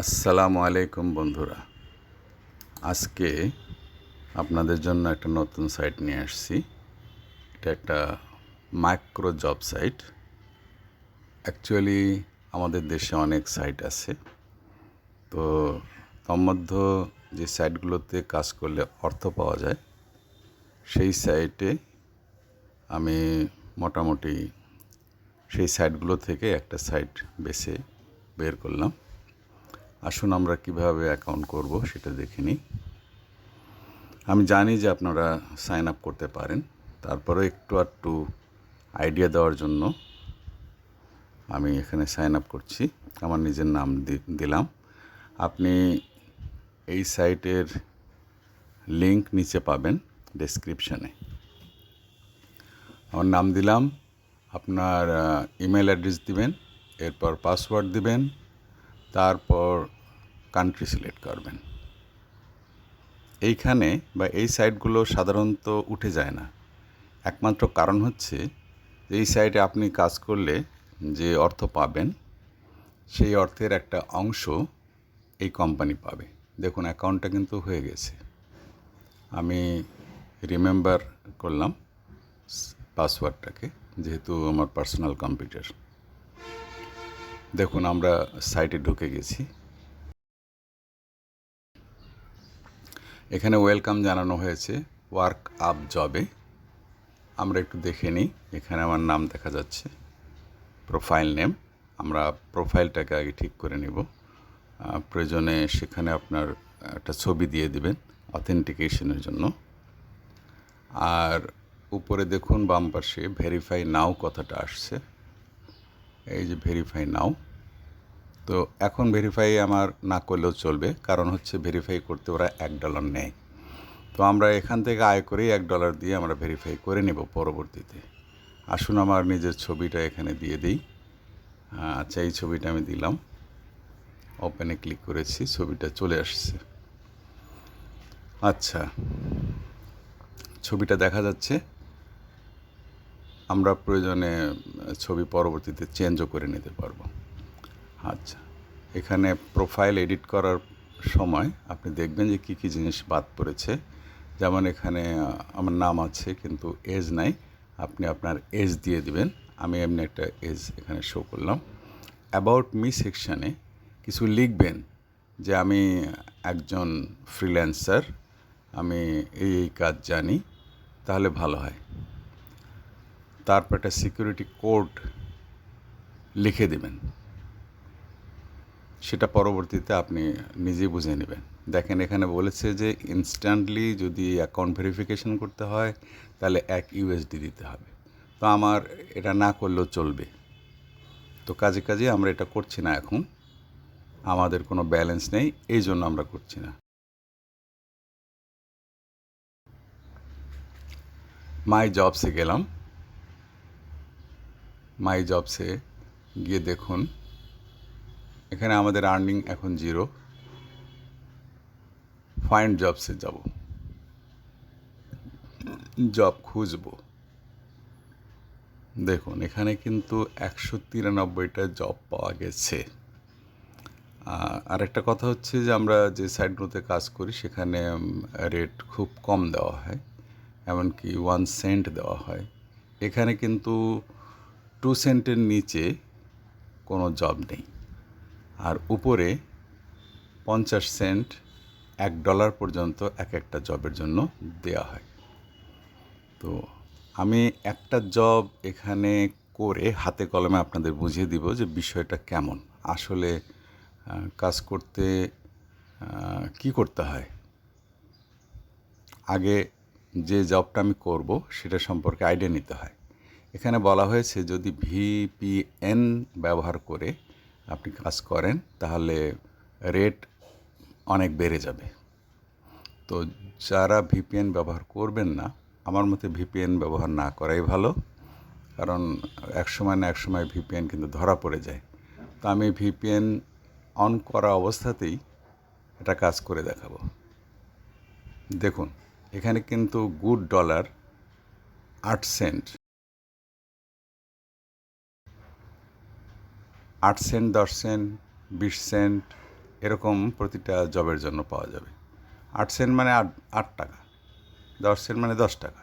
আসসালামু আলাইকুম বন্ধুরা। আজকে আপনাদের জন্য একটা নতুন সাইট নিয়ে আসছি। এটা একটা মাইক্রো জব সাইট। অ্যাকচুয়ালি আমাদের দেশে অনেক সাইট আছে। তো তন্মধ্যে যে সাইটগুলোতে কাজ করলে অর্থ পাওয়া যায়, সেই সাইটে আমি মোটামুটি সেই সাইটগুলো থেকে একটা সাইট বেছে বের করলাম। আসুন আমরা কীভাবে অ্যাকাউন্ট করব সেটা দেখে নিই। আমি জানি যে আপনারা সাইন আপ করতে পারেন। তারপরে একটু একটু আইডিয়া দেওয়ার জন্য আমি এখানে সাইন আপ করছি। আমার নিজের নাম দিলাম। আপনি এই সাইটের লিংক নিচে পাবেন ডেসক্রিপশানে আমার নাম দিলাম। আপনার ইমেল অ্যাড্রেস দিবেন। এরপর পাসওয়ার্ড দিবেন। তারপর কান্ট্রি সিলেক্ট করবেন। এইখানে বা এই সাইটগুলো সাধারণত উঠে যায় না। একমাত্র কারণ হচ্ছে যে এই সাইটে আপনি কাজ করলে যে অর্থ পাবেন, সেই অর্থের একটা অংশ এই কোম্পানি পাবে। দেখুন অ্যাকাউন্টটা কিন্তু হয়ে গেছে। আমি রিমেম্বার করলাম পাসওয়ার্ডটাকে যেহেতু আমার পার্সোনাল কম্পিউটার দেখুন, আমরা সাইটে ঢুকে গেছি। এখানে ওয়েলকাম জানানো হয়েছে ওয়ার্ক আপ জবে আমরা একটু দেখে নিই, এখানে আমার নাম দেখা যাচ্ছে প্রোফাইল নেম আমরা প্রোফাইলটাকে আগে ঠিক করে নিব। প্রয়োজনে সেখানে আপনার একটা ছবি দিয়ে দিবেন অথেন্টিকেশনের জন্য। আর উপরে দেখুন, বাম পাশে ভেরিফাই নাও কথাটা আসছে। এই যে ভেরিফাই নাও তো এখন ভেরিফাই আমার না করলেও চলবে, কারণ হচ্ছে ভেরিফাই করতে ওরা এক ডলার নেয়। তো আমরা এখান থেকে আয় করেই এক ডলার দিয়ে আমরা ভেরিফাই করে নেব পরবর্তীতে। আসুন আমার নিজের ছবিটা এখানে দিয়ে দিই। আচ্ছা এই ছবিটা আমি দিলাম। ওপেনে ক্লিক করেছি, ছবিটা চলে আসছে। আচ্ছা ছবিটা দেখা যাচ্ছে। আমরা প্রয়োজনে ছবি পরবর্তীতে চেঞ্জও করে নিতে পারব। আচ্ছা এখানে প্রোফাইল এডিট করার সময় আপনি দেখবেন যে কী কী জিনিস বাদ পড়েছে। যেমন এখানে আমার নাম আছে কিন্তু এজ নাই, আপনি আপনার এজ দিয়ে দিবেন। আমি এমনি একটা এজ এখানে শো করলাম। অ্যাবাউট মি সেকশানে কিছু লিখবেন যে আমি একজন ফ্রিল্যান্সার আমি এই এই কাজ জানি, তাহলে ভালো হয়। তারপর একটা সিকিউরিটি কোড লিখে দেবেন। সেটা পরবর্তীতে আপনি নিজে বুঝে নেবেন। দেখেন, এখানে বলেছে যে ইনস্ট্যান্টলি যদি অ্যাকাউন্ট ভেরিফিকেশন করতে হয়, তাহলে এক ইউএসডি দিতে হবে। তো আমার এটা না করলেও চলবে। তো কাজে কাজে আমরা এটা করছি না এখন। আমাদের কোনো ব্যালেন্স নেই, এই জন্য আমরা করছি না। মাই জবসে গেলাম। মাই জবসে গিয়ে দেখুন। এখানে আমাদের আর্নিং এখন জিরো ফাইন্ড জবসে যাব। জব খুঁজব। দেখুন, এখানে কিন্তু একশো তিরানব্বইটা জব পাওয়া গেছে। আর একটা কথা হচ্ছে যে আমরা যে সাইটগুলোতে কাজ করি, সেখানে রেট খুব কম দেওয়া হয়। এমনকি ওয়ান সেন্ট দেওয়া হয়। এখানে কিন্তু টু সেন্টের নিচে কোনো জব নেই। আর উপরে পঞ্চাশ সেন্ট এক ডলার পর্যন্ত এক একটা জবের জন্য দেওয়া হয়। তো আমি একটা জব এখানে করে হাতে কলমে আপনাদের বুঝিয়ে দিব যে বিষয়টা কেমন। আসলে কাজ করতে কি করতে হয়? আগে যে জবটা আমি করব সেটা সম্পর্কে আইডিয়া নিতে হয়। এখানে বলা হয়েছে যদি ভিপিএন ব্যবহার করে আপনি কাজ করেন, তাহলে রেট অনেক বেড়ে যাবে। তো যারা ভিপিএন ব্যবহার করবেন না, আমার মতে ভিপিএন ব্যবহার না করাই ভালো। কারণ এক সময় না এক সময় ভিপিএন কিন্তু ধরা পড়ে যায়। তো আমি ভিপিএন অন করা অবস্থাতেই এটা কাজ করে দেখাবো। দেখুন, এখানে কিন্তু গুড ডলার আট সেন্ট আট সেন্ট, দশ সেন্ট, বিশ সেন্ট এরকম প্রতিটা জবের জন্য পাওয়া যাবে। আট সেন্ট মানে আট আট টাকা, দশ সেন্ট মানে দশ টাকা।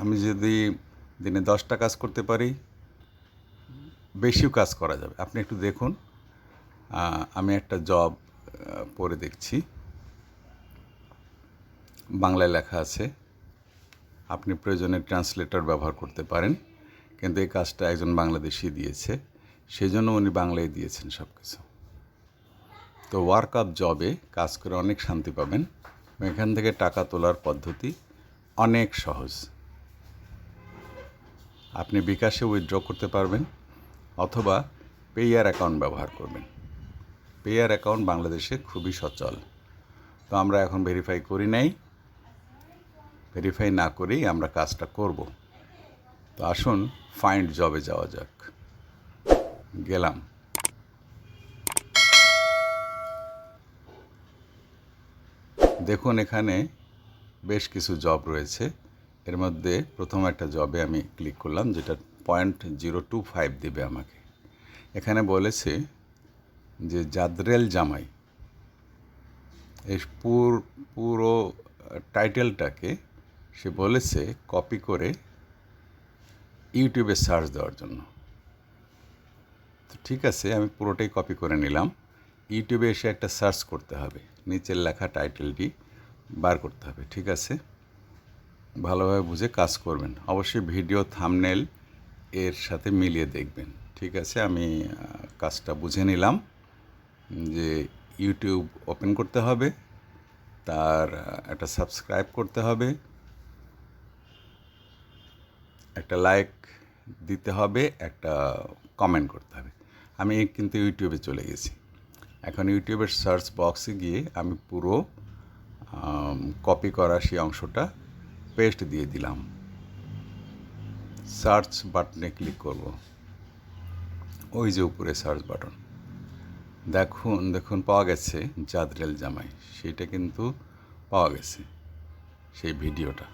আমি যদি দিনে দশটা কাজ করতে পারি, বেশিও কাজ করা যাবে। আপনি একটু দেখুন আমি একটা জব পড়ে দেখছি। বাংলায় লেখা আছে, আপনি প্রয়োজনে ট্রান্সলেটর ব্যবহার করতে পারেন, কিন্তু এই কাজটা একজন বাংলাদেশি দিয়েছে। সেই জন্য উনি বাংলায় দিয়েছেন সব কিছু তো ওয়ার্ক আপ জবে কাজ করে অনেক শান্তি পাবেন। এখান থেকে টাকা তোলার পদ্ধতি অনেক সহজ। আপনি বিকাশে উইথড্র করতে পারবেন অথবা পেয়ার অ্যাকাউন্ট ব্যবহার করবেন। পেয়ার অ্যাকাউন্ট বাংলাদেশে খুবই সচল। তো আমরা এখন ভেরিফাই করি নাই। ভেরিফাই না করেই আমরা কাজটা করব। তো আসুন ফাইন্ড জবে যাওয়া যাক। গেলাম। দেখুন, এখানে বেশ কিছু জব রয়েছে। এর মধ্যে প্রথম একটা জবে আমি ক্লিক করলাম, যেটা পয়েন্ট জিরো টু ফাইভ দেবে আমাকে। এখানে বলেছে যে, জাদরেল জামাই। এই পুর, পুরো টাইটেলটাকে সে বলেছে কপি করে ইউটিউবে সার্চ দেওয়ার জন্য। তো ঠিক আছে, আমি পুরোটাই কপি করে নিলাম। ইউটিউবে এসে একটা সার্চ করতে হবে। নিচের লেখা টাইটেলটি বার করতে হবে, ঠিক আছে? ভালোভাবে বুঝে কাজ করবেন। অবশ্যই ভিডিও থামনেল এর সাথে মিলিয়ে দেখবেন, ঠিক আছে? আমি কাজটা বুঝে নিলাম যে ইউটিউব ওপেন করতে হবে, তার একটা সাবস্ক্রাইব করতে হবে, একটা লাইক দিতে হবে, একটা কমেন্ট করতে হবে। আমি কিন্তু ইউটিউবে চলে গেছি। এখন ইউটিউবের সার্চ বক্সে গিয়ে আমি পুরো কপি করা সেই অংশটা পেস্ট দিয়ে দিলাম। সার্চ বাটনে ক্লিক করব। ওই যে উপরে সার্চ বাটন। দেখুন দেখুন, পাওয়া গেছে জাদরেল জামাই। সেইটা কিন্তু পাওয়া গেছে সেই ভিডিওটা।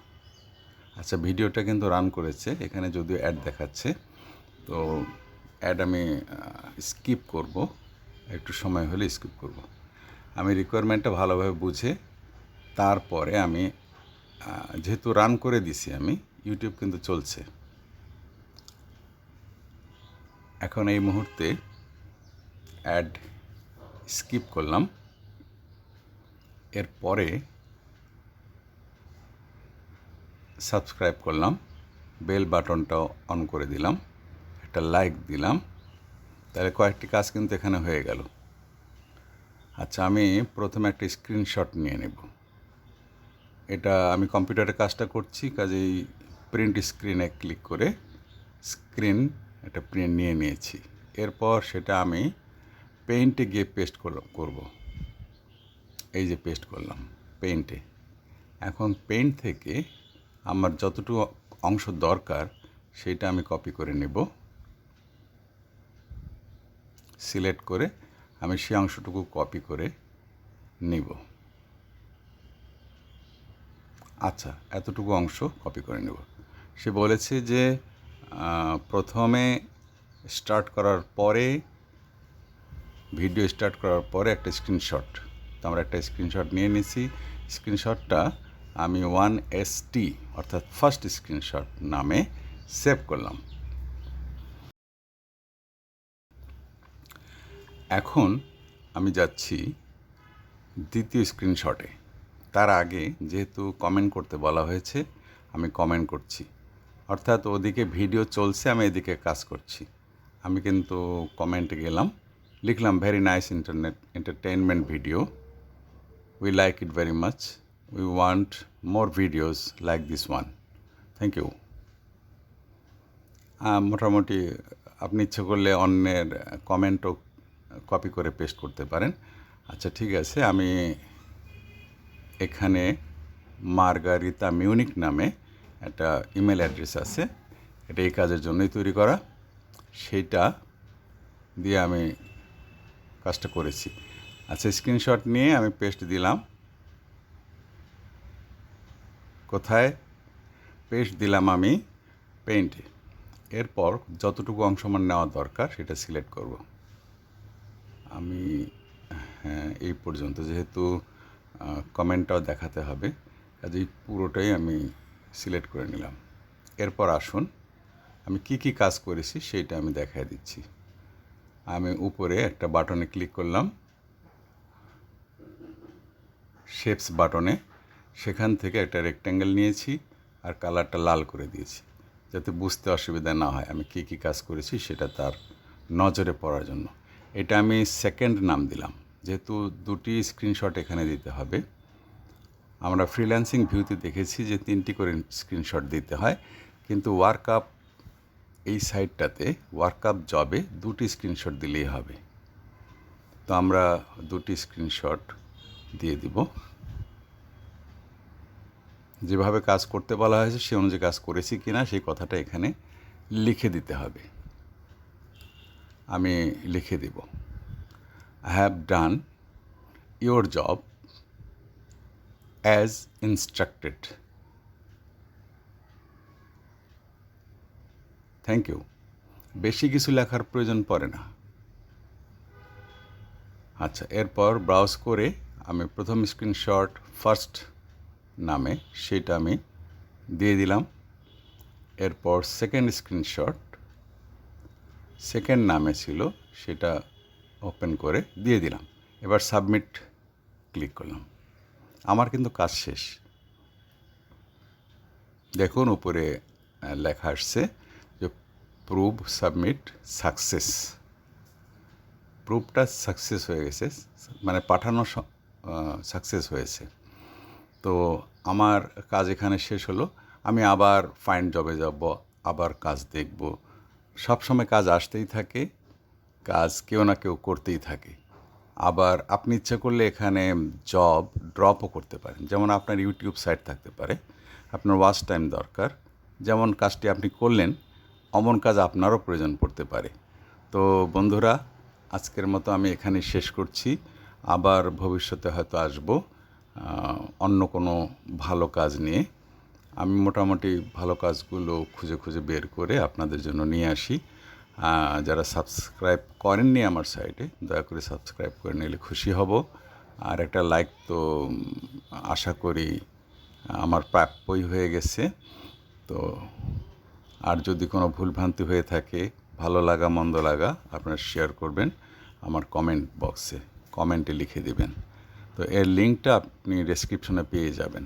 আচ্ছা ভিডিওটা কিন্তু রান করেছে। এখানে যদিও অ্যাড দেখাচ্ছে, তো অ্যাড আমি স্কিপ করব। একটু সময় হলে স্কিপ করব। আমি রিকোয়ারমেন্টটা ভালোভাবে বুঝে তারপরে আমি যেহেতু রান করে দিছি আমি ইউটিউব কিন্তু চলছে। এখন এই মুহূর্তে অ্যাড স্কিপ করলাম। এরপরে সাবস্ক্রাইব করলাম। বেল বাটনটাও অন করে দিলাম। একটা লাইক দিলাম। তাহলে কয়েকটি কাজ কিন্তু এখানে হয়ে গেল। আচ্ছা আমি প্রথমে একটা স্ক্রিনশট নিয়ে নেব। এটা আমি কম্পিউটারে কাজটা করছি, কাজেই প্রিন্ট স্ক্রিনে ক্লিক করে স্ক্রিন একটা প্রিন্ট নিয়ে নিয়েছি। এরপর সেটা আমি পেইন্টে গিয়ে পেস্ট করব। এই যে পেস্ট করলাম পেইন্টে এখন পেইন্ট থেকে আমার যতটুকু অংশ দরকার, সেটা আমি কপি করে নেব। সিলেক্ট করে আমি সেই অংশটুকু কপি করে নিব। আচ্ছা এতটুকু অংশ কপি করে নেব। সে বলেছে যে প্রথমে স্টার্ট করার পরে, ভিডিও স্টার্ট করার পরে একটা স্ক্রিনশট। তো আমরা একটা স্ক্রিনশট নিয়ে নিছি। স্ক্রিনশটটা আমি ওয়ান এস টি, অর্থাৎ ফার্স্ট স্ক্রিনশট নামে সেভ করলাম। এখন আমি যাচ্ছি দ্বিতীয় স্ক্রিনশটে। তার আগে যেহেতু কমেন্ট করতে বলা হয়েছে, আমি কমেন্ট করছি। অর্থাৎ ওদিকে ভিডিও চলছে, আমি এদিকে কাজ করছি। আমি কিন্তু কমেন্টে গেলাম। লিখলাম very nice internet entertainment video we like it very much we want more videos like this one thank you মোটামুটি আপনি ইচ্ছে করলে অন্যের কমেন্টও কপি করে পেস্ট করতে পারেন। আচ্ছা ঠিক আছে, আমি এখানে মার্গারিতা মিউনিক নামে একটা ইমেল অ্যাড্রেস আছে। এটা এই কাজের জন্যই তৈরি করা। সেইটা দিয়ে আমি কাজটা করেছি। আচ্ছা স্ক্রিনশট নিয়ে আমি পেস্ট দিলাম। কোথায়? পেস্ট দিলাম আমি পেইন্টে এরপর যতটুকু অংশ আমার নেওয়া দরকার, সেটা সিলেক্ট করব। আমি এই পর্যন্ত যেহেতু কমেন্টটাও দেখাতে হবে, কাজেই পুরোটাই আমি সিলেক্ট করে নিলাম। এরপর আসুন, আমি কি কি কাজ করেছি সেইটা আমি দেখাই দিচ্ছি। আমি উপরে একটা বাটনে ক্লিক করলাম। শেপস বাটনে সেখান থেকে একটা রেক্ট্যাঙ্গেল নিয়েছি আর কালারটা লাল করে দিয়েছি, যাতে বুঝতে অসুবিধা না হয় আমি কী কী কাজ করেছি সেটা তার নজরে পড়ার জন্য। এটা আমি সেকেন্ড নাম দিলাম। যেহেতু দুটি স্ক্রিনশট এখানে দিতে হবে। আমরা ফ্রিল্যান্সিং ভিউতে দেখেছি যে তিনটি করে স্ক্রিনশট দিতে হয়। কিন্তু ওয়ার্কআপ এই সাইটটাতে ওয়ার্কআপ জবে দুটি স্ক্রিনশট দিলেই হবে। তো আমরা দুটি স্ক্রিনশট দিয়ে দিব। যেভাবে কাজ করতে বলা হয়েছে, সে অনুযায়ী কাজ করেছি কি না সেই কথাটা এখানে লিখে দিতে হবে। আমি লিখে দেব। I have done your job as instructed thank you বেশি কিছু লেখার প্রয়োজন পড়ে না। আচ্ছা এরপর ব্রাউজ করে আমি প্রথম স্ক্রিনশট ফার্স্ট নামে সেটা আমি দিয়ে দিলাম। এরপর সেকেন্ড স্ক্রিনশট সেকেন্ড নামে ছিল, সেটা ওপেন করে দিয়ে দিলাম। এবার সাবমিট ক্লিক করলাম। আমার কিন্তু কাজ শেষ। দেখুন উপরে লেখা আসছে যে প্রুভ সাবমিট সাকসেস প্রুফটা সাকসেস হয়ে গেছে মানে পাঠানো সাকসেস হয়েছে। তো আমার কাজ এখানে শেষ হলো। আমি আবার ফাইন জবে যাব, আবার কাজ দেখব। সবসময় কাজ আসতেই থাকে, কাজ কেউ না কেউ করতেই থাকে। আবার আপনি ইচ্ছা করলে এখানে জব ড্রপও করতে পারেন। যেমন আপনার ইউটিউব সাইট থাকতে পারে, আপনার ওয়াচ টাইম দরকার। যেমন কাজটি আপনি করলেন, অমন কাজ আপনারও প্রয়োজন পড়তে পারে। তো বন্ধুরা, আজকের মতো আমি এখানে শেষ করছি। আবার ভবিষ্যতে হয়তো আসব অন্য কোনো ভালো কাজ নিয়ে। আমি মোটামুটি ভালো কাজগুলো খুঁজে খুঁজে বের করে আপনাদের জন্য নিয়ে আসি। যারা সাবস্ক্রাইব করেননি আমার সাইটে, দয়া করে সাবস্ক্রাইব করে নিলে খুশি হব। আর একটা লাইক তো, আশা করি, আমার প্রাপ্যই হয়ে গেছে। তো, আর যদি কোনো ভুলভ্রান্তি হয়ে থাকে, ভালো লাগা, মন্দ লাগা, আপনারা শেয়ার করবেন আমার কমেন্ট বক্সে কমেন্টে লিখে দেবেন। তো এর লিঙ্কটা আপনি ডেসক্রিপশনে পেয়ে যাবেন।